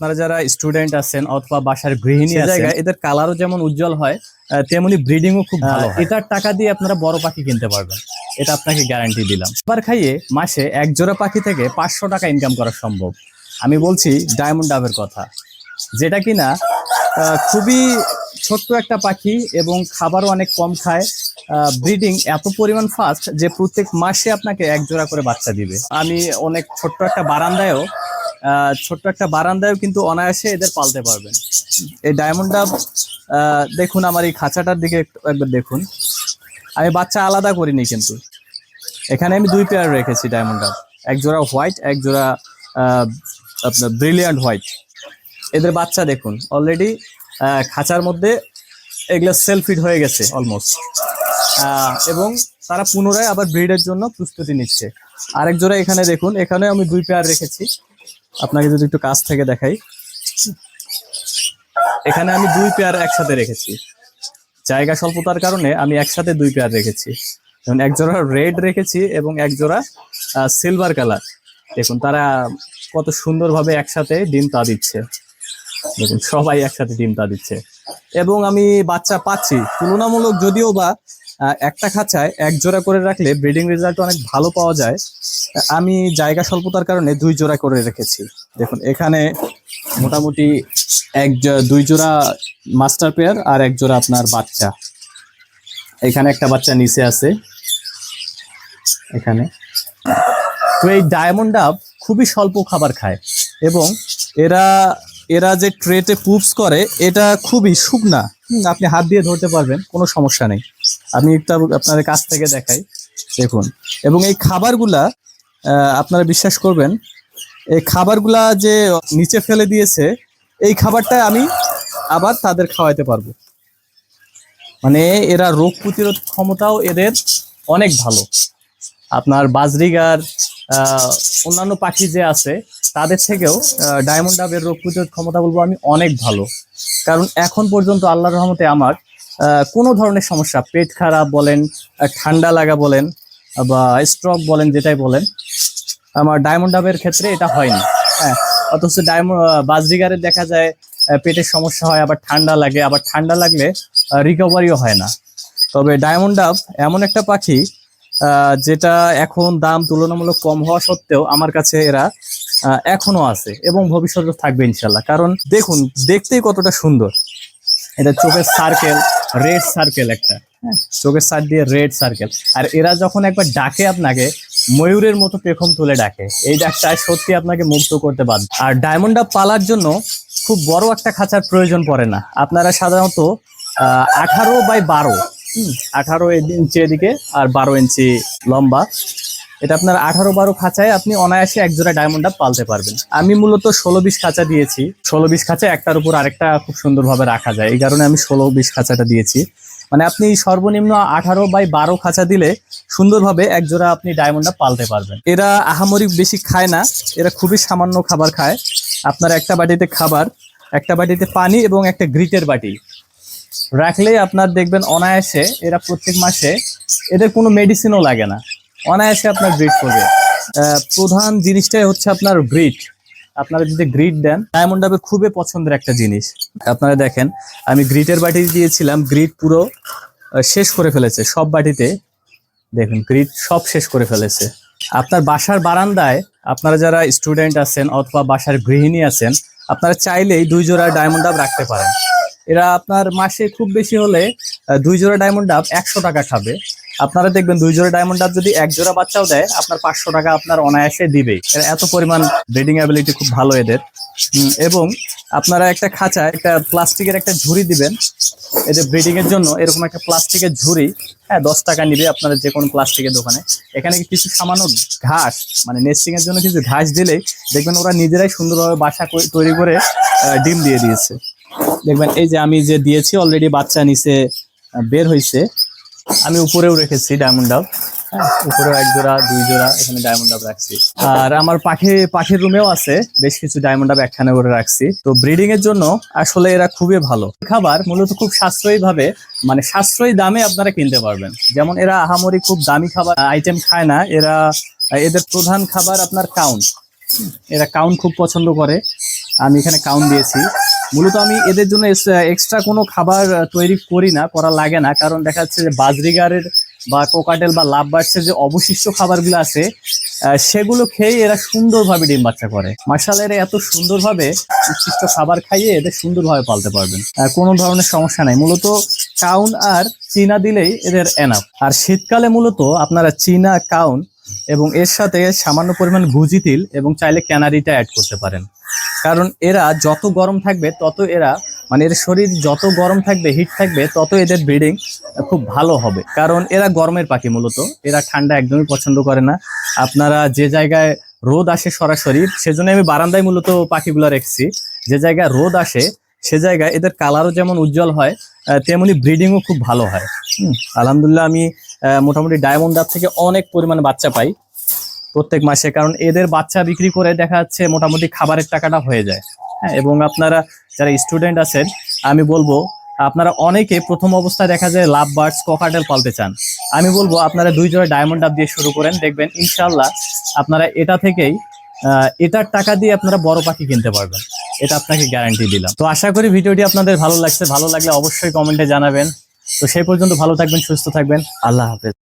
আপনারা যারা স্টুডেন্ট আছেন অথবা বাসার গৃহিণী জায়গায় এদের কালারও যেমন উজ্জ্বল হয় তেমনি ব্রিডিংও খুব ভালো হ্যাঁ, এটার টাকা দিয়ে আপনারা বড় পাখি কিনতে পারবেন। এটা আপনাকে গ্যারান্টি দিলাম। এবার খাইয়ে মাসে এক জোড়া পাখি থেকে পাঁচশো টাকা ইনকাম করা সম্ভব। আমি বলছি ডায়মন্ড ডাবের কথা। যেটা কিনা খুবই ছোট্ট একটা পাখি এবং খাবারও অনেক কম খায়। ব্রিডিং এত পরিমাণ ফাস্ট যে প্রত্যেক মাসে আপনাকে এক জোড়া করে বাচ্চা দিবে। আমি অনেক ছোট্ট একটা বারান্দায়ও ছোট্ট একটা বারান্দায়ও কিন্তু অনায়াসে এদের পালতে পারবেন। এই ডায়মন্ড ডাব দেখুন আমার এই খাঁচাটার দিকে একবার দেখুন। আমি বাচ্চা আলাদা করিনি কিন্তু। এখানে আমি দুই পেয়ার রেখেছি ডায়মন্ড ডাব এক জোড়া হোয়াইট এক জোড়া আপনার ব্রিলিয়ান্ট হোয়াইট এদের বাচ্চা দেখুন অলরেডি খাঁচার মধ্যে এগুলো সেলফিড হয়ে গেছে অলমোস্ট এবং তারা পুনরায় আবার ব্রিডের জন্য প্রস্তুতি নিচ্ছে। আরেক জোড়া এখানে দেখুন এখানে আমি দুই পেয়ার রেখেছি। আপনাকে যদি একটু কাছ থেকে দেখাই। এখানে আমি দুই পেয়ার একসাথে রেখেছি। জায়গা স্বল্পতার কারণে আমি একসাথে দুই পেয়ার রেখেছি। যেমন এক জোড়া রেড রেখেছি এবং এক জোড়া সিলভার কালার দেখুন, তারা কত সুন্দরভাবে একসাথে ডিম তা দিচ্ছে। দেখুন, সবাই একসাথে ডিম তা দিচ্ছে। এবং আমি বাচ্চা পাচ্ছি। তুলনামূলক যদিও বা একটা খাঁচায় এক জোড়া করে রাখলে ব্রিডিং রেজাল্ট অনেক ভালো পাওয়া যায়। আমি জায়গা স্বল্পতার কারণে দুই জোড়া করে রেখেছি। দেখুন, এখানে মোটামুটি এক দুই জোড়া মাস্টার পেয়ার আর এক জোড়া আপনার বাচ্চা। এখানে একটা বাচ্চা নিচে আছে। এখানে। তো এই ডায়মন্ড ডাব খুবই স্বল্প খাবার খায় এবং এরা এরা যে ট্রেতে পুপস করে, এটা খুবই শুকনা। আপনি হাত দিয়ে ধরতে পারবেন, কোনো সমস্যা নেই। আমি একটু আপনাদের কাছ থেকে দেখাই। দেখুন। এবং এই খাবারগুলা আপনারা বিশ্বাস করবেন, এই খাবারগুলা যে নিচে ফেলে দিয়েছে, এই খাবারটা আমি আবার তাদের খাওয়াইতে পারব। মানে এরা রোগ প্রতিরোধ ক্ষমতাও এদের অনেক ভালো। আপনার বাজরিগার অন্যান্য পাখি যে আছে, তাদের থেকেও ডায়মন্ড ডাবের রোগ প্রতিরোধ ক্ষমতা বলব আমি অনেক ভালো। কারণ এখন পর্যন্ত আল্লাহর রহমতে আমার কোনো ধরনের সমস্যা? পেট খারাপ বলেন ঠান্ডা লাগা বলেন, বা স্ট্রক বলেন, যেটাই বলেন, আমার ডায়মন্ড ডাবের ক্ষেত্রে এটা হয়নি। হ্যাঁ অথচ ডায়মন্ড বাজরিগারের দেখা যায় পেটের সমস্যা হয়, আবার ঠান্ডা লাগে, আবার ঠান্ডা লাগলে রিকভারিও হয় না। তবে ডায়মন্ড ডাব এমন একটা পাখি যেটা এখন দাম তুলনামূলক কম হওয়া সত্ত্বেও আমার কাছে এরা এখনও আছে এবং ভবিষ্যতে থাকবে ইনশাল্লাহ কারণ দেখুন, দেখতেই কতটা সুন্দর। এটা চোখের সার্কেল রেড সার্কেল একটা। চোখের সাইড দিয়ে রেড সার্কেল আর এরা যখন একবার ডাকে আপনাকে, ময়ূরের মতো পেখম তুলে ডাকে। এই ডাকটা সত্যি আপনাকে মুগ্ধ করতে পারবে আর ডায়মন্ড ডাব পালার জন্য খুব বড় একটা খাঁচার প্রয়োজন পড়ে না। আপনারা সাধারণত আঠারো বাই বারো। আঠারো ইঞ্চি এদিকে আর বারো ইঞ্চি লম্বা। এটা আপনার আঠারো বারো খাঁচায় আপনি অনায়াসে এক জোড়া ডায়মন্ড ডাব পালতে পারবেন। আমি মূলত ষোলো বিশ খাঁচা দিয়েছি। ষোলো বিশ খাঁচা একটার উপর আরেকটা খুব সুন্দরভাবে রাখা যায়। এই কারণে আমি ষোলো বিশ খাঁচাটা দিয়েছি। মানে আপনি সর্বনিম্ন আঠারো বাই বারো খাঁচা দিলে সুন্দরভাবে এক জোড়া আপনি ডায়মন্ড ডাব পালতে পারবেন। এরা আহামরি বেশি খায় না, এরা খুবই সামান্য খাবার খায়। আপনার একটা বাটিতে খাবার, একটা বাটিতে পানি এবং একটা গ্রিটের বাটি। রাখলেই আপনার দেখবেন অনায়াসে এরা প্রত্যেক মাসে, এদের কোনো মেডিসিনও লাগে না। অনায়াসে আপনার ব্রিড করবে। প্রধান জিনিসটাই হচ্ছে আপনার ব্রিড আপনারা যদি গ্রিড দেন ডায়মন্ড ডাবে খুবই পছন্দের একটা জিনিস। আপনারা দেখেন, আমি গ্রিটের বাটি দিয়েছিলাম গ্রিড পুরো শেষ করে ফেলেছে সব বাটিতে। দেখুন গ্রিড সব শেষ করে ফেলেছে। আপনার বাসার বারান্দায়, আপনারা যারা স্টুডেন্ট আছেন অথবা বাসার গৃহিণী আছেন, আপনারা চাইলেই দুই জোড়া ডায়মন্ড ডাব রাখতে পারেন। এরা আপনার মাসে খুব বেশি হলে দুই জোড়া ডায়মন্ড ডাব একশো টাকা খাবে। আপনারা দেখবেন দুই জোড়া ডায়মন্ড ডাব যদি এক জোড়া বাচ্চাও দেয়, আপনার পাঁচশো টাকা আপনার অনায়াসে এরা এত পরিমাণ ব্রিডিং অ্যাবিলিটি খুব ভালো এদের। এবং আপনারা একটা খাঁচা, একটা প্লাস্টিকের একটা ঝুড়ি দিবেন। এদের ব্রিডিং এর জন্য এরকম একটা প্লাস্টিকের ঝুড়ি হ্যাঁ দশ টাকা নিবে আপনারা যে কোনো প্লাস্টিকের দোকানে। এখানে কিছু সামান্য ঘাস মানে নেস্টিং এর জন্য কিছু ঘাস দিলেই দেখবেন ওরা নিজেরাই সুন্দরভাবে বাসা তৈরি করে ডিম দিয়ে দিয়েছে। দেখবেন এই যে আমি যে দিয়েছি অলরেডি বাচ্চা নিচে বের হয়েছে আমি উপরেও রেখেছি ডায়মন্ড ডাব উপরেও এক জোড়া, দুই জোড়া, এখানে ডায়মন্ড ডাব রাখছি। আর আমার পাখি, পাখির রুমেও আছে, বেশ কিছু ডায়মন্ড ডাব একখানে করে রাখছি। তো ব্রিডিং এর জন্য আসলে এরা খুবই ভালো। খাবার মূলত খুব সাশ্রয়ী ভাবে মানে সাশ্রয়ী দামে আপনারা কিনতে পারবেন। যেমন এরা আহামরি খুব দামি খাবার আইটেম খায় না। এরা, এদের প্রধান খাবার আপনার কাউন্ট এরা কাউন্ট খুব পছন্দ করে। আমি এখানে কাউন্ট দিয়েছি। মূলত আমি এদের জন্য এক্সট্রা কোনো খাবার তৈরি করি না, করা লাগে না। কারণ দেখা যাচ্ছে যে বাজরিগারের বা কোকাটেল বা লাভ বার্ডসের যে অবশিষ্ট খাবারগুলো আছে সেগুলো খেয়ে এরা সুন্দরভাবে ডিম বাচ্চা করে। মার্শাল এরা এত সুন্দরভাবে উচ্ছিষ্ট খাবার খাইয়ে এদের সুন্দরভাবে পালতে পারবেন। কোনো ধরনের সমস্যা নাই। মূলত কাউন আর চীনা দিলেই এদের এনাফ আর শীতকালে মূলত আপনারা চীনা, কাউন এবং এর সাথে সামান্য পরিমাণ ভুজি তিল এবং চাইলে ক্যানারিটা অ্যাড করতে পারেন। কারণ এরা যত গরম থাকবে তত এরা মানে এর শরীর যত গরম থাকবে হিট থাকবে তত এদের ব্রিডিং খুব ভালো হবে। কারণ এরা গরমের পাখি মূলত। এরা ঠান্ডা একদমই পছন্দ করে না। আপনারা যে জায়গায় রোদ আসে সরাসরি সেজন্য আমি বারান্দায় মূলত পাখিগুলো রেখেছি। যে জায়গায় রোদ আসে সে জায়গায় এদের কালারও যেমন উজ্জ্বল হয় তেমনি ব্রিডিংও খুব ভালো হয়। হুম, আলহামদুলিল্লাহ আমি মোটামুটি ডায়মন্ড ডাব থেকে অনেক পরিমাণে বাচ্চা পাই। প্রত্যেক মাসে, কারণ এদের বাচ্চা বিক্রি করে দেখা যাচ্ছে মোটামুটি খাবারের টাকাটা হয়ে যায়। হ্যাঁ এবং আপনারা যারা স্টুডেন্ট আছেন, আমি বলব, আপনারা অনেকে প্রথম অবস্থায় দেখা যায় লাভ বার্ডস, ককাটেল পালতে চান। আমি বলব, আপনারা দুই জোড়া ডায়মন্ড ডাব দিয়ে শুরু করেন, দেখবেন ইনশাল্লাহ আপনারা এটা থেকেই এটার টাকা দিয়ে আপনারা বড় পাখি কিনতে পারবেন। এটা আপনাকে গ্যারান্টি দিলাম। তো আশা করি ভিডিওটি আপনাদের ভালো লাগছে। ভালো লাগলে অবশ্যই কমেন্টে জানাবেন। তো সেই পর্যন্ত ভালো থাকবেন, সুস্থ থাকবেন। আল্লাহ হাফেজ।